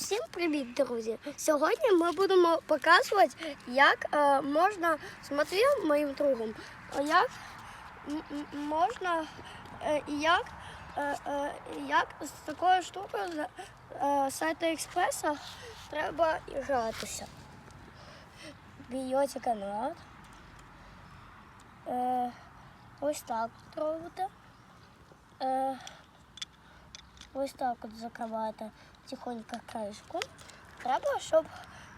Всім привіт, друзі! Сьогодні ми будемо показувати, як е, можна з Матвієм, моїм другом, е, як можна е, як, е, е, як з такою штукою з е, сайту експреса треба гратися. Б'єте канат. Е, ось так робите. Е, ось так от закриваєте тихонько кришку. Треба, щоб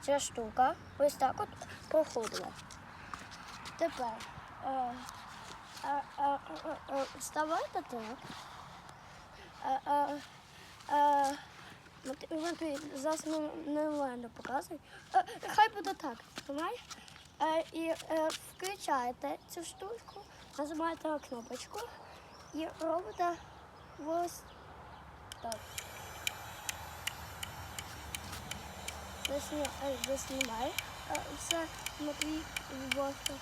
ця штука ось так от проходила. Тепер е, е, е, вставайте так. Зараз не. Е, хай буде так, і включаєте цю штучку, нажимаєте на кнопочку і робите ось так. Засні- Заснімай все Матвій, будь ласка.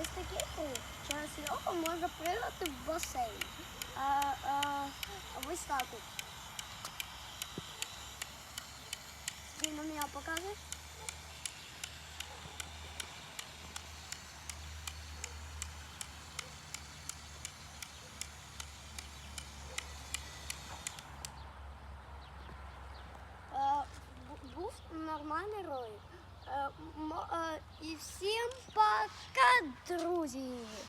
Ось такий круг. Через нього можна пригати в басейн. А, а, ось так от. Ти на мене покажеш? Нормальний ролик. Е, мо- е, І всім пока, друзі!